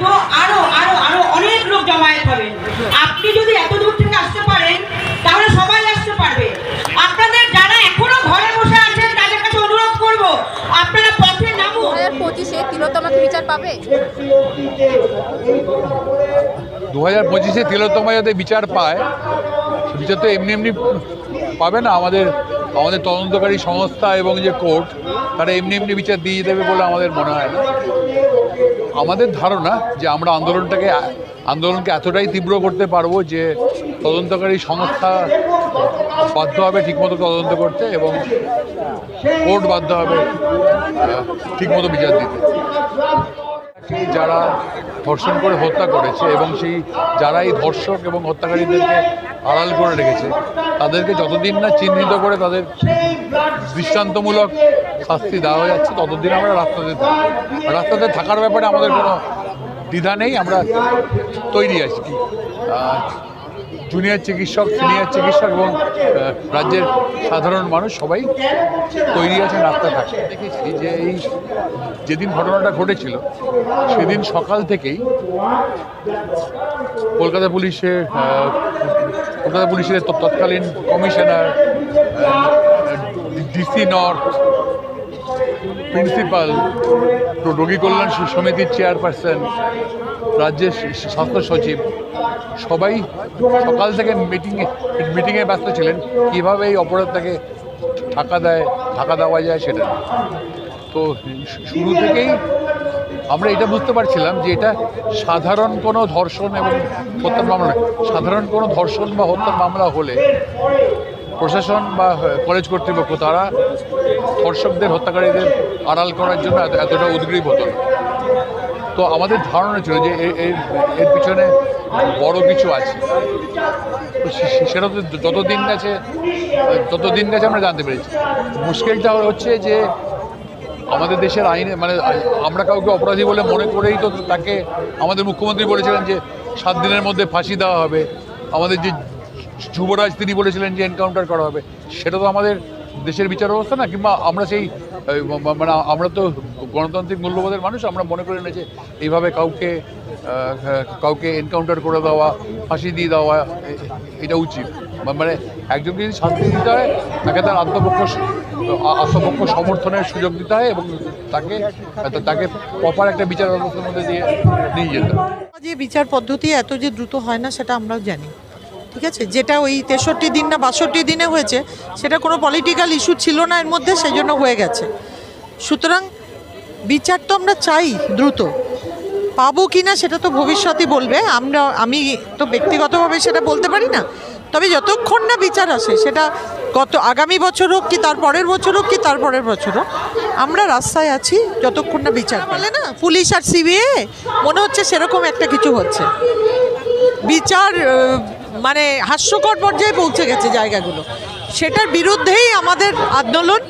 দেখব আরও আরও আরও অনেক লোক জমায়েত হবে। আপনি যদি এত দূর থেকে আসতে পারেন তাহলে সবাই আসতে পারবে। আপনাদের যারা এখনও ঘরে বসে আছেন তাদের কাছে অনুরোধ করব আপনারা পথে দু হাজার পঁচিশে তিলোত্তমাকে বিচার পাবে? দু হাজার পঁচিশে তিলোত্তমা যাতে বিচার পায় বিচার তো এমনি এমনি পাবে না। আমাদের আমাদের তদন্তকারী সংস্থা এবং যে কোর্ট তারা এমনি এমনি বিচার দিয়ে দেবে বলে আমাদের মনে হয় না। আমাদের ধারণা যে আমরা আন্দোলনটাকে, আন্দোলনকে এতটাই তীব্র করতে পারব যে তদন্তকারী সংস্থা বাধ্য হবে ঠিকমতো তদন্ত করতে এবং কোর্ট বাধ্য হবে ঠিকমতো বিচার দিতে। যারা ধর্ষণ করে হত্যা করেছে এবং সেই যারা এই ধর্ষক এবং হত্যাকারীদেরকে আড়াল করে রেখেছে, তাদেরকে যতদিন না চিহ্নিত করে তাদের দৃষ্টান্তমূলক শাস্তি দেওয়া যাচ্ছে, ততদিন আমরা রাস্তাতে থাকি। রাস্তাতে থাকার ব্যাপারে আমাদের কোনো দ্বিধা নেই, আমরা তৈরি আছি। জুনিয়র চিকিৎসক সিনিয়র চিকিৎসক এবং রাজ্যের সাধারণ মানুষ সবাই তৈরি আছেন রাস্তায় থাকে দেখেছি যে এই যেদিন ঘটনাটা ঘটেছিল, সেদিন সকাল থেকেই কলকাতা পুলিশের কলকাতা পুলিশের তৎকালীন কমিশনার ডিসি নর্থ প্রিন্সিপাল রোগী কল্যাণ সমিতির চেয়ারপারসন রাজ্যের স্বাস্থ্য সচিব, সবাই সকাল থেকে মিটিংয়ে মিটিংয়ে ব্যস্ত ছিলেন। কীভাবে এই অপরাধটাকে ঢাকা দেয় ঢাকা দেওয়া যায় সেটা তো শুরু থেকেই আমরা এটা বুঝতে পারছিলাম যে এটা সাধারণ কোনো ধর্ষণ এবং হত্যার মামলা সাধারণ কোনো ধর্ষণ বা হত্যার মামলা হলে প্রশাসন বা কলেজ কর্তৃপক্ষ, তারা ধর্ষকদের, হত্যাকারীদের আড়াল করার জন্য এতটা উদ্গ্রীব হতো না। তো আমাদের ধারণা ছিল যে এর এর পিছনে বড় কিছু আছে। সেটা তো যত দিন গেছে তত দিন গেছে আমরা জানতে পেরেছি। মুশকিলটা হচ্ছে যে আমাদের দেশের আইনে মানে আমরা কাউকে অপরাধী বলে মনে করেই তো তাকে আমাদের মুখ্যমন্ত্রী বলেছিলেন যে সাত দিনের মধ্যে ফাঁসি দেওয়া হবে। আমাদের যে যুবরাজ তিনি বলেছিলেন যে এনকাউন্টার করা হবে। সেটা তো আমাদের দেশের বিচার ব্যবস্থা না? কিংবা আমরা সেই মানে আমরা তো গণতান্ত্রিক মূল্যবোধের মানুষ, আমরা মনে করি না যে এইভাবে কাউকে কাউকে এনকাউন্টার করে দেওয়া, ফাঁসি দিয়ে দেওয়া এটা উচিত। মানে একজনকে যদি শান্তি দিতে হয়, তাকে তার আত্মপক্ষ আত্মপক্ষ সমর্থনের সুযোগ দিতে হয় এবং তাকে তাকে প্রপার একটা বিচার ব্যবস্থার মধ্যে দিয়ে নিয়ে যেতে হয়। যে বিচার পদ্ধতি এত যে দ্রুত হয় না, সেটা আমরাও জানি। ঠিক আছে? যেটা ওই তেষট্টি দিন না বাষট্টি দিনে হয়েছে, সেটা কোনো পলিটিক্যাল ইস্যু ছিল না এর মধ্যে, সেই জন্য হয়ে গেছে। সুতরাং বিচার তো আমরা চাই দ্রুত। পাবো কি না সেটা তো ভবিষ্যতই বলবে। আমরা, আমি তো ব্যক্তিগতভাবে সেটা বলতে পারি না। তবে যতক্ষণ না বিচার আসে, সেটা গত আগামী বছর হোক কি তার পরের বছর হোক কি তার পরের বছর হোক, আমরা রাস্তায় আছি যতক্ষণ না বিচার বলে না। পুলিশ আর সিবিআই মনে হচ্ছে সেরকম একটা কিছু হচ্ছে। বিচার মানে হাস্যকর পর্যায়ে পৌঁছে গেছে জায়গাগুলো। সেটার বিরুদ্ধেই আমাদের আন্দোলন,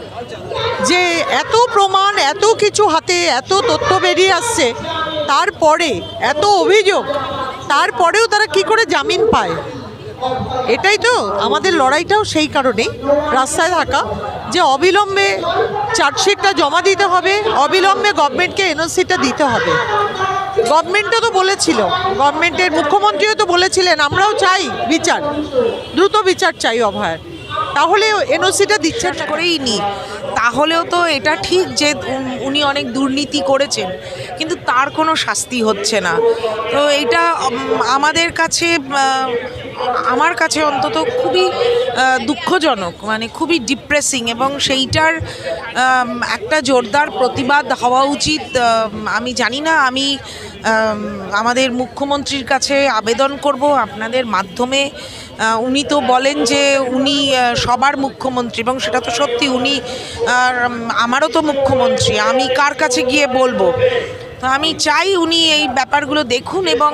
যে এত প্রমাণ, এত কিছু হাতে, এত তথ্য বেরিয়ে আসছে, তারপরে, এত অভিযোগ, তারপরেও তারা কি করে জামিন পায়? এটাই তো, আমাদের লড়াইটাও সেই কারণেই, রাস্তায় থাকা, যে অবিলম্বে চার্জশিটটা জমা দিতে হবে, অবিলম্বে গভর্নমেন্টকে এনওসিটা দিতে হবে। গভর্নমেন্টও তো বলেছিল, গভর্নমেন্টের মুখ্যমন্ত্রীও তো বলেছিলেন, আমরাও চাই বিচার, দ্রুত বিচার চাই অভয়ের। তাহলে এনওসিটা দিচ্ছে করেই নি। তাহলেও তো এটা ঠিক যে উনি অনেক দুর্নীতি করেছেন, কিন্তু তার কোনো শাস্তি হচ্ছে না। তো এটা আমাদের কাছে আমার কাছে অন্তত খুবই দুঃখজনক মানে খুবই ডিপ্রেসিং এবং সেইটার একটা জোরদার প্রতিবাদ হওয়া উচিত। আমি জানি না, আমি আমাদের মুখ্যমন্ত্রীর কাছে আবেদন করব। আপনাদের মাধ্যমে উনি তো বলেন যে উনি সবার মুখ্যমন্ত্রী এবং সেটা তো সত্যি, উনি আমারও তো মুখ্যমন্ত্রী। আমি কার কাছে গিয়ে বলব? তো আমি চাই উনি এই ব্যাপারগুলো দেখুন এবং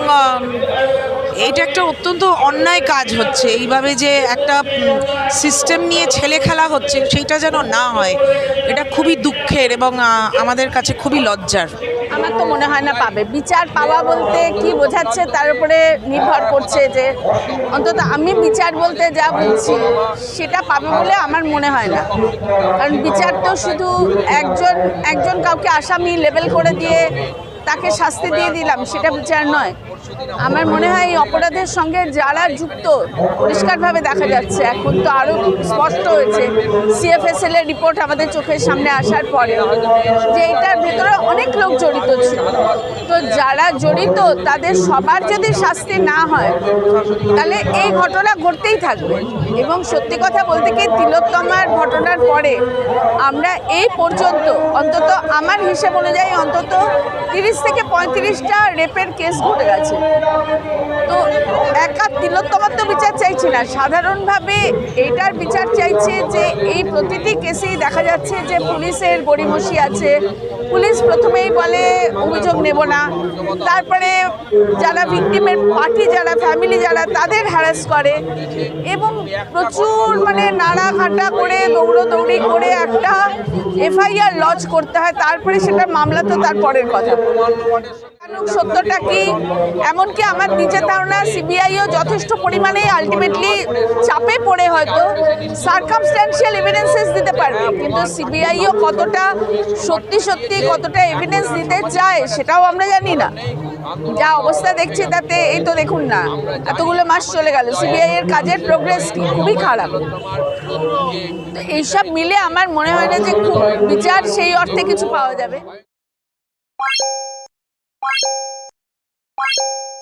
এটা একটা অত্যন্ত অন্যায় কাজ হচ্ছে। এইভাবে যে একটা সিস্টেম নিয়ে ছেলে খেলা হচ্ছে, সেইটা যেন না হয়, এটা খুবই দুঃখের এবং আমাদের কাছে খুবই লজ্জার। আমার তো মনে হয় না পাবে। বিচার পাওয়া বলতে কি বোঝাচ্ছে, তার উপরে নির্ভর করছে যে, অন্তত আমি বিচার বলতে যা বুঝছি, সেটা পাবে বলে আমার মনে হয় না। কারণ বিচার তো শুধু একজন একজন কাউকে আসামি লেবেল করে দিয়ে তাকে শাস্তি দিয়ে দিলাম সেটা বিচার নয়। আমার মনে হয় এই অপরাধের সঙ্গে যারা যুক্ত, পরিষ্কারভাবে দেখা যাচ্ছে। এখন তো আরও স্পষ্ট হয়েছে সিএফএসএল এর রিপোর্ট আমাদের চোখের সামনে আসার পরে যে এটার ভেতরে অনেক লোক জড়িত ছিল। তো যারা জড়িত, তাদের সবার যদি শাস্তি না হয়, তাহলে এই ঘটনা ঘটতেই থাকবে। এবং সত্যি কথা বলতে কি, তিলোত্তমার ঘটনার পরে আমরা এই পর্যন্ত, অন্তত আমার হিসেব অনুযায়ী অন্তত তিরিশ থেকে পঁয়ত্রিশটা রেপের কেস ঘটে গেছে। তো একা তিলোত্তমার তো বিচার চাইছি না। সাধারণভাবে এইটার বিচার চাইছে যে এই প্রতিটি কেসেই দেখা যাচ্ছে যে পুলিশের গড়িমসি আছে। পুলিশ প্রথমেই বলে, অভিযোগ নেব না। তারপরে যারা ভিকটিমের পার্টি যারা ফ্যামিলি যারা তাদের হ্যারাস করে। এবং প্রচুর মানে নাড়া ঘাটা করে, দৌড়োদৌড়ি করে একটা এফআইআর লজ করতে হয়। তারপরে সেটা মামলা তো তার পরের কথা। সত্যটা কি? এমনকি আমার নিজের ধারণা সিবিআইও যথেষ্ট পরিমাণে আলটিমেটলি চাপে পড়ে হয়তো। সার্কামস্ট্যান্সিয়াল এভিডেন্সেস দিতে পারবে, কিন্তু সিবিআইও কতটা সত্যি সত্যি কতটা এভিডেন্স দিতে চায় সেটাও আমরা জানি না। যা অবস্থা দেখছি তাতে এই তো দেখুন না, এতগুলো মাস চলে গেল, সিবিআই এর কাজের প্রোগ্রেস খুবই খারাপ। এইসব মিলে আমার মনে হয় না যে খুব বিচার সেই অর্থে কিছু পাওয়া যাবে। you